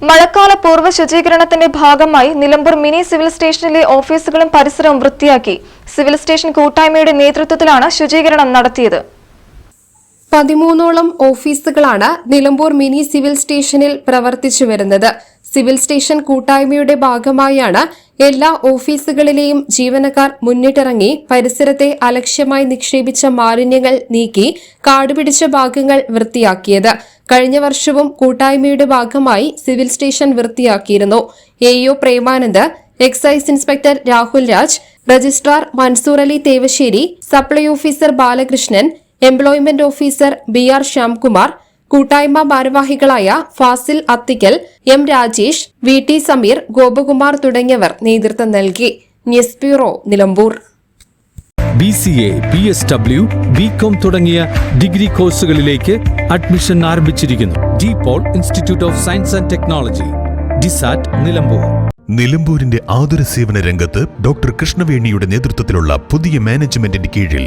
മഴക്കാല പൂർവ ശുചീകരണത്തിന്റെ ഭാഗമായി നിലമ്പൂർ മിനി സിവിൽ സ്റ്റേഷനിലെ ഓഫീസുകളും പരിസരവും വൃത്തിയാക്കി. സിവിൽ സ്റ്റേഷൻ കൂട്ടായ്മയുടെ നേതൃത്വത്തിലാണ് ശുചീകരണം നടത്തിയത്. പതിമൂന്നോളം ഓഫീസുകളാണ് നിലമ്പൂർ മിനി സിവിൽ സ്റ്റേഷനിൽ പ്രവർത്തിച്ചു വരുന്നത്. സിവിൽ സ്റ്റേഷൻ കൂട്ടായ്മയുടെ ഭാഗമായാണ് എല്ലാ ഓഫീസുകളിലെയും ജീവനക്കാർ മുന്നിട്ടിറങ്ങി പരിസരത്തെ അലക്ഷ്യമായി നിക്ഷേപിച്ച മാലിന്യങ്ങൾ നീക്കി കാടുപിടിച്ച ഭാഗങ്ങൾ വൃത്തിയാക്കിയത്. കഴിഞ്ഞ വർഷവും കൂട്ടായ്മയുടെ ഭാഗമായി civil station വൃത്തിയാക്കിയിരുന്നു. A O Premanand excise inspector Rahul Raj registrar Mansoor Ali Thevassery supply officer Balakrishnan employment officer B R Shyamkumar കൂട്ടായ്മ ഭാരവാഹികളായ Fazil Athikkal M Rajesh V T Sameer Gopakumar തുടങ്ങിയവർ നേതൃത്വം നൽകി. News bureau Nilambur. B C A B S W B com തുടങ്ങിയ degree കോഴ്സുകളിലേക്ക് admission ആരംഭിച്ചിരിക്കുന്നു. D Paul institute of science and technology ഡിസാറ്റ് Nilambur. നിലമ്പൂരിന്റെ ആതുര സേവന രംഗത്ത് ഡോക്ടർ കൃഷ്ണവേണിയുടെ നേതൃത്വത്തിലുള്ള പുതിയ മാനേജ്മെന്റിന്റെ കീഴിൽ